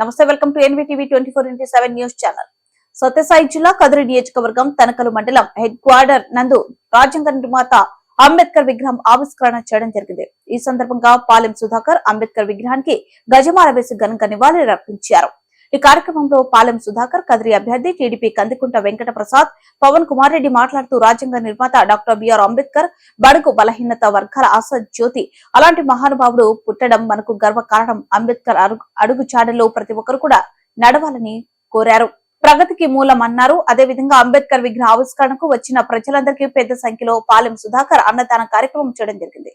నమస్తే welcome to NVTV twenty four into seven news channel. Sathya Sai జిల్లా కదిరి నియోజకవర్గం తనకలు మండలం హెడ్ క్వార్టర్ నందు రాజ్యాంగ నిర్మాత అంబేద్కర్ విగ్రహం ఆవిష్కరణ చేయడం జరిగింది. ఈ సందర్భంగా పాలెం సుధాకర్ అంబేద్కర్ విగ్రహానికి గజమాల వేసి ఘనంగా నివాళులర్పించారు ఈ కార్యక్రమంలో పాలెం సుధాకర్ కదిరి అభ్యర్థి టీడీపీ కందికుంట వెంకట ప్రసాద్ పవన్ కుమార్ రెడ్డి మాట్లాడుతూ రాజ్యాంగ నిర్మాత డాక్టర్ బిఆర్ అంబేద్కర్ బడుగు బలహీనత వర్గాల ఆశ జ్యోతి అలాంటి మహానుభావుడు పుట్టడం మనకు గర్వ కారణం అంబేద్కర్ అడుగు అడుగు చాడలో ప్రతి ఒక్కరు కూడా నడవాలని కోరారు. ప్రగతికి మూలం అన్నారు అదేవిధంగా అంబేద్కర్ విగ్రహ ఆవిష్కరణకు వచ్చిన ప్రజలందరికీ పెద్ద సంఖ్యలో పాలెం సుధాకర్ అన్నదాన కార్యక్రమం చేయడం జరిగింది.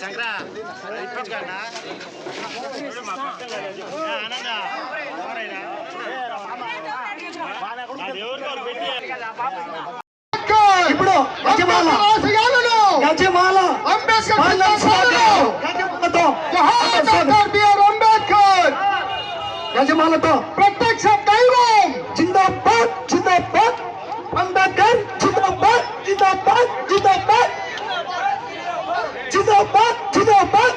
శంకర ఇప్పించుకోండి ఆనంద ఇప్పుడు గజమాల గజమాల పాలన సాగర్ గజమాలతో గజమాలతో ప్రత్యక్ష దైవం జిందాబాద్ జిందాబాద్ అంబేద్కర్ జిందాబాద్ జిందాబాద్ జిందాబాద్ জিদাবাদ জিদাবাদ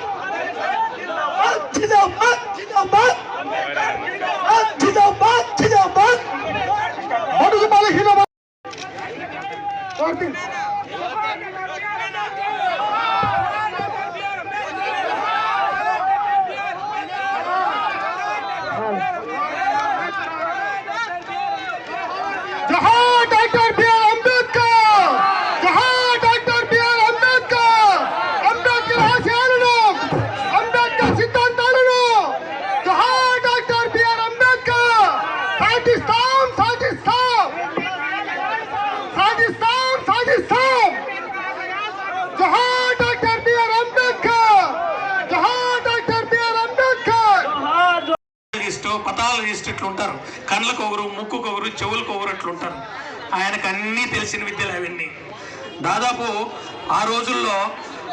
పతాల లిస్ట్ ఉంటారు. కళ్ళకు ఒకరు ముక్కుకు ఒకరు చెవులకు ఒకరు అట్లుంటారు ఆయనకు అన్నీ తెలిసిన విద్యలు అవన్నీ. దాదాపు ఆ రోజుల్లో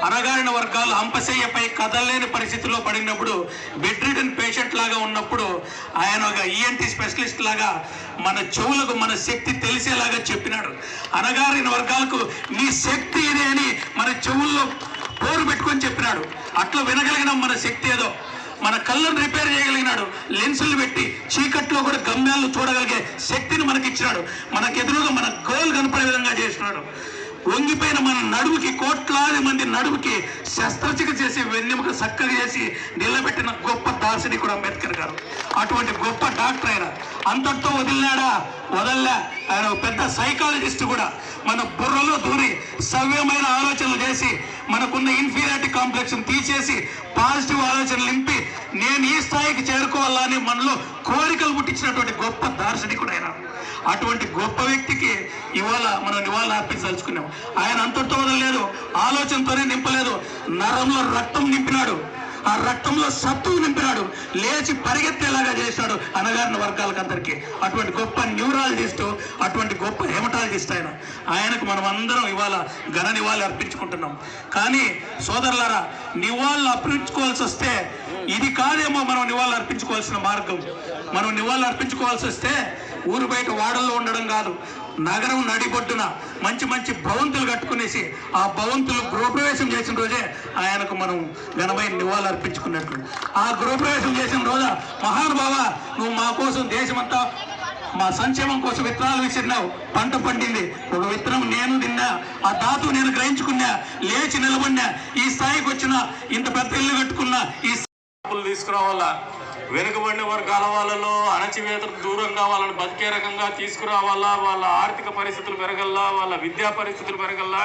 అనగారిన వర్గాలు అంపశయ్యపై కదలలేని పరిస్థితిలో పడినప్పుడు బెడ్ రిటర్న్ పేషెంట్ లాగా ఉన్నప్పుడు ఆయన ఒక ఈఎన్టీ స్పెషలిస్ట్ లాగా మన చెవులకు మన శక్తి తెలిసేలాగా చెప్పినాడు. అనగారిన వర్గాలకు నీ శక్తి ఇదే అని మన చెవుల్లో పోరు పెట్టుకొని చెప్పినాడు. అట్లా వినగలిగిన మన శక్తి ఏదో. మన కళ్ళను రిపేర్ చేయగలిగినాడు. లెన్సులు పెట్టి చీకట్లో కూడా గమ్యాలను చూడగలిగే శక్తిని మనకి ఇచ్చినాడు మనకు ఎదురుగా మన గోల్ కనపడే విధంగా చేసినాడు. వంగిపోయిన మన నడుముకి కోట్లాది మంది నడుముకి శస్త్రచికిత్స చేసి వెన్నెముక చక్కగా చేసి నిలబెట్టిన గొప్ప దార్శనికుడు అంబేద్కర్ గారు. అటువంటి గొప్ప డాక్టర్ ఆయన. అంతటితో వదిలినాడా? వదల్లా ఆయన ఒక పెద్ద సైకాలజిస్ట్ కూడా. మన బుర్రలో దూరి సవ్యమైన ఆలోచనలు చేసి మనకున్న ఇన్ఫీరియారిటీ కాంప్లెక్స్ తీసేసి పాజిటివ్ ఆలోచనలు నింపి నేను ఈ స్థాయికి చేరుకోవాలా అని మనలో కోరికలు పుట్టించినటువంటి గొప్ప దార్శనికుడు ఆయన. అటువంటి గొప్ప వ్యక్తికి ఇవాళ మనం నివాళులు అర్పించదలుచుకున్నాం. ఆయన అంతటితో వదలలేదు ఆలోచనతోనే నింపలేదు. నరంలో రక్తం నింపినాడు. ఆ రక్తంలో సత్తువు నింపినాడు. లేచి పరిగెత్తేలాగా చేశాడు అనగారిన వర్గాలకు అందరికీ అటువంటి గొప్ప న్యూరాలజిస్ట్ అటువంటి గొప్ప హెమటాలజిస్ట్ ఆయన. ఆయనకు మనం అందరం ఇవాళ ఘన నివాళి అర్పించుకుంటున్నాం. కానీ సోదరులారా నివాళులు అర్పించుకోవాల్సి వస్తే ఇది కాదేమో మనం నివాళులు అర్పించుకోవాల్సిన మార్గం. మనం నివాళులు అర్పించుకోవాల్సి వస్తే ఊరు బయట వాడల్లో ఉండడం కాదు. నగరం నడిబొడ్డున మంచి మంచి భవంతులు కట్టుకునేసి ఆ భవంతులు గృహప్రవేశం చేసిన రోజే ఆయనకు మనం ఘనమైన నివాళులు అర్పించుకున్నట్లు ఆ గృహప్రవేశం చేసిన రోజు మహానుభావ నువ్వు మా కోసం దేశమంతా మా సంక్షేమం కోసం విత్తనాలు విసిరినావు పంట పండింది. ఒక విత్తనం నేను తిన్నా ఆ ధాతు నేను గ్రహించుకున్నా లేచి నిలబడినా ఈ స్థాయికి వచ్చిన ఇంత పెద్ద ఇల్లు కట్టుకున్నా ఈ తీసుకురావాలా? వెనుకబడిన వర్గాల వాళ్ళలో అణచివేతకు దూరంగా వాళ్ళని బతికే రకంగా తీసుకురావాలా? వాళ్ళ ఆర్థిక పరిస్థితులు పెరగల్లా? వాళ్ళ విద్యా పరిస్థితులు పెరగల్లా?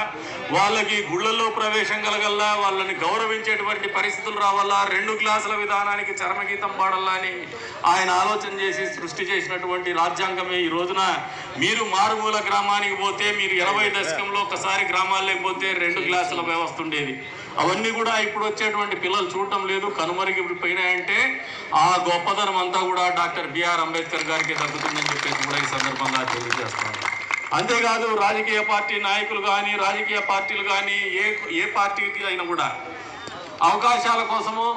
వాళ్ళకి గుళ్ళల్లో ప్రవేశం కలగల్లా? వాళ్ళని గౌరవించేటువంటి పరిస్థితులు రావాలా? రెండు గ్లాసుల విధానానికి చరమగీతం పాడల్లా అని ఆయన ఆలోచన చేసి సృష్టి చేసినటువంటి రాజ్యాంగమే ఈ రోజున. మీరు మారుమూల గ్రామానికి పోతే మీరు ఇరవై దశకంలో ఒకసారి గ్రామాల్లోకి పోతే రెండు గ్లాసుల వ్యవస్థ ఉండేది. అవన్నీ కూడా ఇప్పుడు వచ్చేటువంటి పిల్లలు చూడటం లేదు కనుమరుగిపోయినాయంటే ఆ గొప్పతనం అంతా కూడా డాక్టర్ బిఆర్ అంబేద్కర్ గారికి దక్కుతుందని చెప్పేసి కూడా ఈ సందర్భంగా తెలియజేస్తాను అంతేకాదు రాజకీయ పార్టీ నాయకులు కానీ రాజకీయ పార్టీలు కానీ ఏ ఏ పార్టీకి అయినా కూడా అవకాశాల కోసమో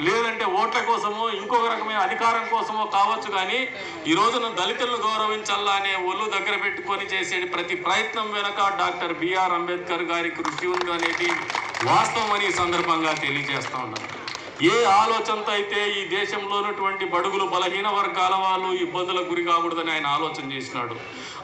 లేదంటే ఓట్ల కోసమో ఇంకొక రకమైన అధికారం కోసమో కావచ్చు కానీ ఈ రోజున దళితులను గౌరవించాలా అనే ఒళ్ళు దగ్గర పెట్టుకొని చేసే ప్రతి ప్రయత్నం వెనక డాక్టర్ బిఆర్ అంబేద్కర్ గారి కృషి ఉంది అనేది వాస్తవం అని ఈ సందర్భంగా తెలియజేస్తూ ఉన్నాను ఏ ఆలోచనతో అయితే ఈ దేశంలో ఉన్నటువంటి బడుగులు బలహీన వర్గాల వాళ్ళు ఇబ్బందులకు గురి కాకూడదని ఆయన ఆలోచన చేసినాడు.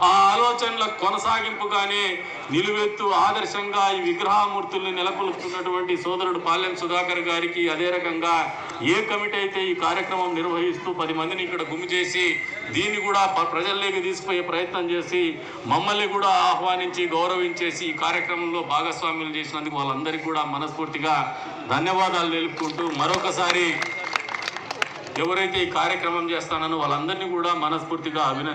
ఆ ఆలోచనల కొనసాగింపుగానే నిలువెత్తు ఆదర్శంగా ఈ విగ్రహమూర్తుల్ని నెలకొల్పుతున్నటువంటి సోదరుడు పాలెం సుధాకర్ గారికి అదే రకంగా ఏ కమిటీ అయితే ఈ కార్యక్రమం నిర్వహిస్తూ పది మందిని ఇక్కడ గుమ్మి చేసి దీన్ని కూడా ప్రజల్లోకి తీసుకుపోయే ప్రయత్నం చేసి మమ్మల్ని కూడా ఆహ్వానించి గౌరవించేసి ఈ కార్యక్రమంలో భాగస్వాములు చేసినందుకు వాళ్ళందరికీ కూడా మనస్ఫూర్తిగా ధన్యవాదాలు తెలుపుకుంటూ మరొకసారి ఎవరైతే ఈ కార్యక్రమం చేస్తానో వాళ్ళందరినీ కూడా మనస్ఫూర్తిగా అభినంది